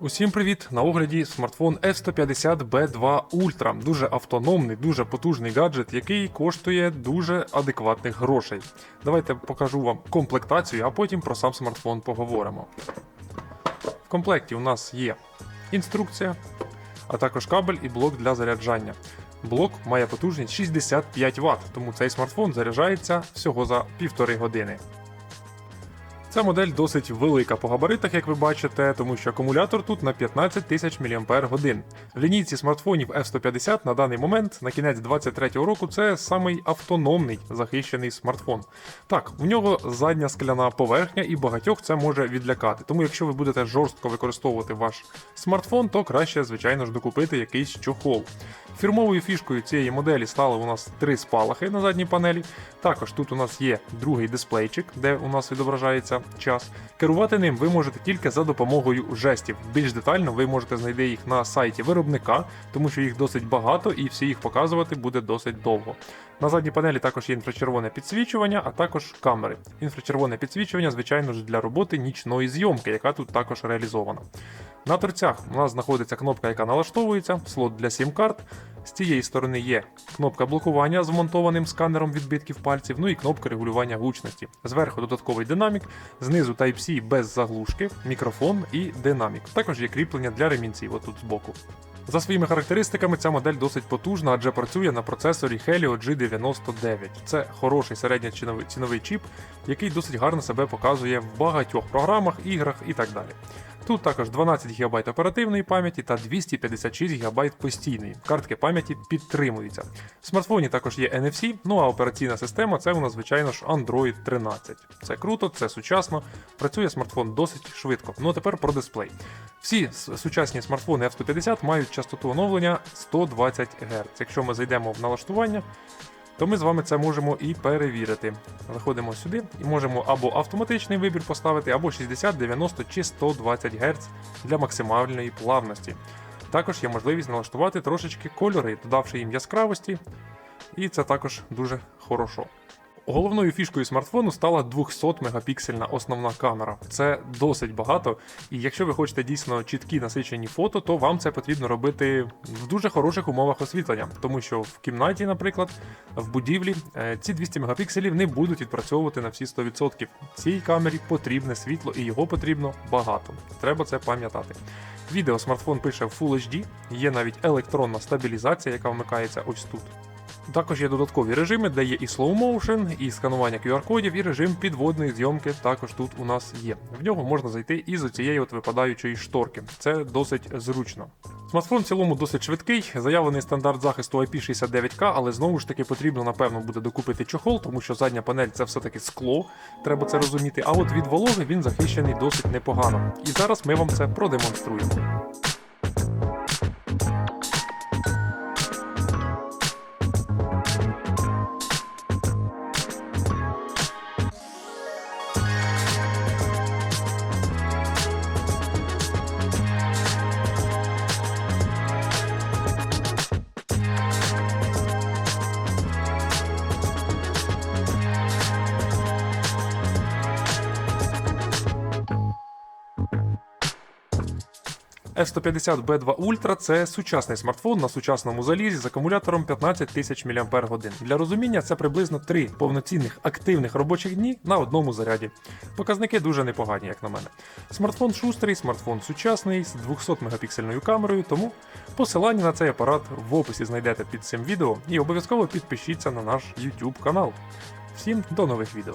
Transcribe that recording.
Усім привіт! На огляді смартфон F150B2 Ultra. Дуже автономний, дуже потужний гаджет, який коштує дуже адекватних грошей. Давайте покажу вам комплектацію, а потім про сам смартфон поговоримо. В комплекті у нас є інструкція, а також кабель і блок для заряджання. Блок має потужність 65 Вт, тому цей смартфон заряджається всього за півтори години. Ця модель досить велика по габаритах, як ви бачите, тому що акумулятор тут на 15 тисяч мАч. В лінійці смартфонів F150 на даний момент, на кінець 2023 року, це самий автономний захищений смартфон. Так, у нього задня скляна поверхня і багатьох це може відлякати. Тому якщо ви будете жорстко використовувати ваш смартфон, то краще, звичайно ж, докупити якийсь чохол. Фірмовою фішкою цієї моделі стали у нас три спалахи на задній панелі. Також тут у нас є другий дисплейчик, де у нас відображається час. Керувати ним ви можете тільки за допомогою жестів. Більш детально ви можете знайти їх на сайті виробника, тому що їх досить багато і всі їх показувати буде досить довго. На задній панелі також є інфрачервоне підсвічування, а також камери. Інфрачервоне підсвічування, звичайно ж, для роботи нічної зйомки, яка тут також реалізована. На торцях у нас знаходиться кнопка, яка налаштовується, слот для сім-карт. З цієї сторони є кнопка блокування з вмонтованим сканером відбитків пальців, ну і кнопка регулювання гучності. Зверху додатковий динамік, знизу Type-C без заглушки, мікрофон і динамік. Також є кріплення для ремінців отут збоку. За своїми характеристиками, ця модель досить потужна, адже працює на процесорі Helio G99. Це хороший середньоціновий ціновий чіп, який досить гарно себе показує в багатьох програмах, іграх і так далі. Тут також 12 ГБ оперативної пам'яті та 256 ГБ постійної. Картки пам'яті підтримуються. В смартфоні також є NFC, ну а операційна система це у нас, звичайно ж, Android 13. Це круто, це сучасно. Працює смартфон досить швидко. Ну а тепер про дисплей. Всі сучасні смартфони F150 мають частоту оновлення 120 Гц. Якщо ми зайдемо в налаштування, то ми з вами це можемо і перевірити. Заходимо сюди і можемо або автоматичний вибір поставити, або 60, 90 чи 120 Гц для максимальної плавності. Також є можливість налаштувати трошечки кольори, додавши їм яскравості, і це також дуже хорошо. Головною фішкою смартфону стала 200 мегапіксельна основна камера. Це досить багато, і якщо ви хочете дійсно чіткі насичені фото, то вам це потрібно робити в дуже хороших умовах освітлення, тому що в кімнаті, наприклад, в будівлі е, ці 200 мегапікселів не будуть відпрацьовувати на всі 100%. Цій камері потрібне світло, і його потрібно багато. Треба це пам'ятати. Відео смартфон пише в Full HD, є навіть електронна стабілізація, яка вмикається ось тут. Також є додаткові режими, де є і slow motion, і сканування QR-кодів, і режим підводної зйомки також тут у нас є. В нього можна зайти із оцієї от випадаючої шторки. Це досить зручно. Смартфон в цілому досить швидкий, заявлений стандарт захисту IP69K, але знову ж таки потрібно, напевно, буде докупити чохол, тому що задня панель це все-таки скло, треба це розуміти. А от від вологи він захищений досить непогано. І зараз ми вам це продемонструємо. F150B2 Ultra це сучасний смартфон на сучасному залізі з акумулятором 15 тисяч мАч. Для розуміння це приблизно 3 повноцінних активних робочих дні на одному заряді. Показники дуже непогані, як на мене. Смартфон шустрий, смартфон сучасний з 200 мегапіксельною камерою, тому посилання на цей апарат в описі знайдете під цим відео і обов'язково підпишіться на наш YouTube канал. Всім до нових відео.